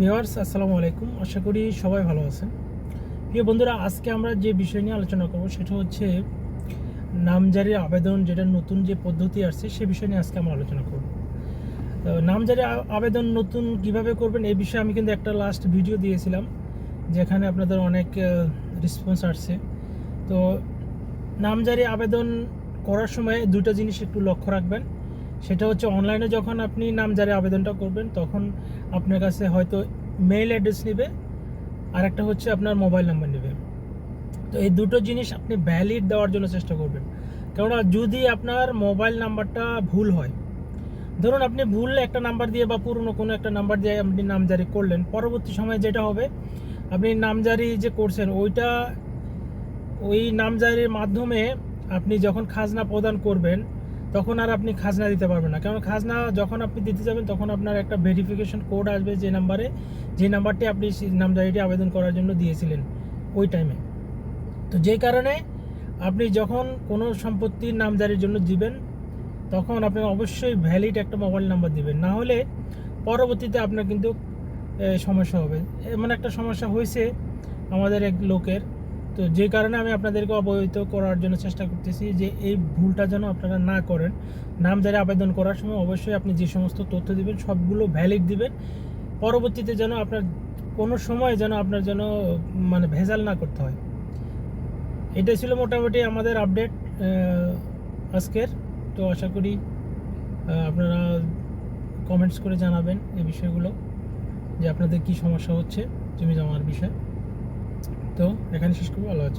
Viewers আসসালামু আলাইকুম। আশা করি সবাই ভালো আছেন। প্রিয় বন্ধুরা, আজকে আমরা যে বিষয় নিয়ে আলোচনা করব সেটা হচ্ছে নামজারির আবেদন, যেটা নতুন যে পদ্ধতি আসছে, সে বিষয় নিয়ে আজকে আমরা আলোচনা করব। তো নামজারি আবেদন নতুন কীভাবে করবেন, এই বিষয়ে আমি কিন্তু একটা লাস্ট ভিডিও দিয়েছিলাম, যেখানে আপনাদের অনেক রেসপন্স আসছে। তো নামজারি আবেদন করার সময় দুটো জিনিস একটু লক্ষ্য রাখবেন। সেটা হচ্ছে অনলাইনে যখন আপনি নাম নামজারি আবেদনটা করবেন, তখন আপনার কাছে হয়তো মেইল অ্যাড্রেস নেবে আর একটা হচ্ছে আপনার মোবাইল নাম্বার নেবে। তো এই দুটো জিনিস আপনি ভ্যালিড দেওয়ার জন্য চেষ্টা করবেন। কেননা যদি আপনার মোবাইল নাম্বারটা ভুল হয়, ধরুন আপনি ভুল একটা নাম্বার দিয়ে বা পুরনো কোনো একটা নাম্বার দিয়ে আপনি নামজারি করলেন, পরবর্তী সময়ে যেটা হবে, আপনি নামজারি যে করছেন, ওইটা ওই নামজারির মাধ্যমে আপনি যখন খাজনা প্রদান করবেন তখন আর আপনি খাজনা দিতে পারবেন না। কারণ খাজনা যখন আপনি দিতে যাবেন, তখন আপনার একটা ভেরিফিকেশন কোড আসবে যে নাম্বারে যে নাম্বারটি আপনি নামজারিটি আবেদন করার জন্য দিয়েছিলেন ওই টাইমে তো যেই কারণে আপনি যখন কোনো সম্পত্তির নামজারির জন্য দিবেন, তখন আপনি অবশ্যই ভ্যালিড একটা মোবাইল নাম্বার দিবেন। না হলে পরবর্তীতে আপনার কিন্তু সমস্যা হবে। এমন একটা সমস্যা হয়েছে আমাদের এক লোকের। তো যে কারণে আমি আপনাদেরকে অবহিত করার জন্য চেষ্টা করতেছি যে এই ভুলটা যেন আপনারা না করেন। নাম যারা আবেদন করার সময় অবশ্যই আপনি যে সমস্ত তথ্য দিবেন, সবগুলো ভ্যালিড দিবেন। পরবর্তীতে যেন আপনার কোনো সময় যেন আপনার যেন মানে ভেজাল না করতে হয়। এটাই ছিল মোটামুটি আমাদের আপডেট আজকের। তো আশা করি আপনারা কমেন্টস করে জানাবেন এই বিষয়গুলো, যে আপনাদের কি সমস্যা হচ্ছে জমি জমার বিষয়। তো এখানে শেষ করব আল্লাহ হাফেজ।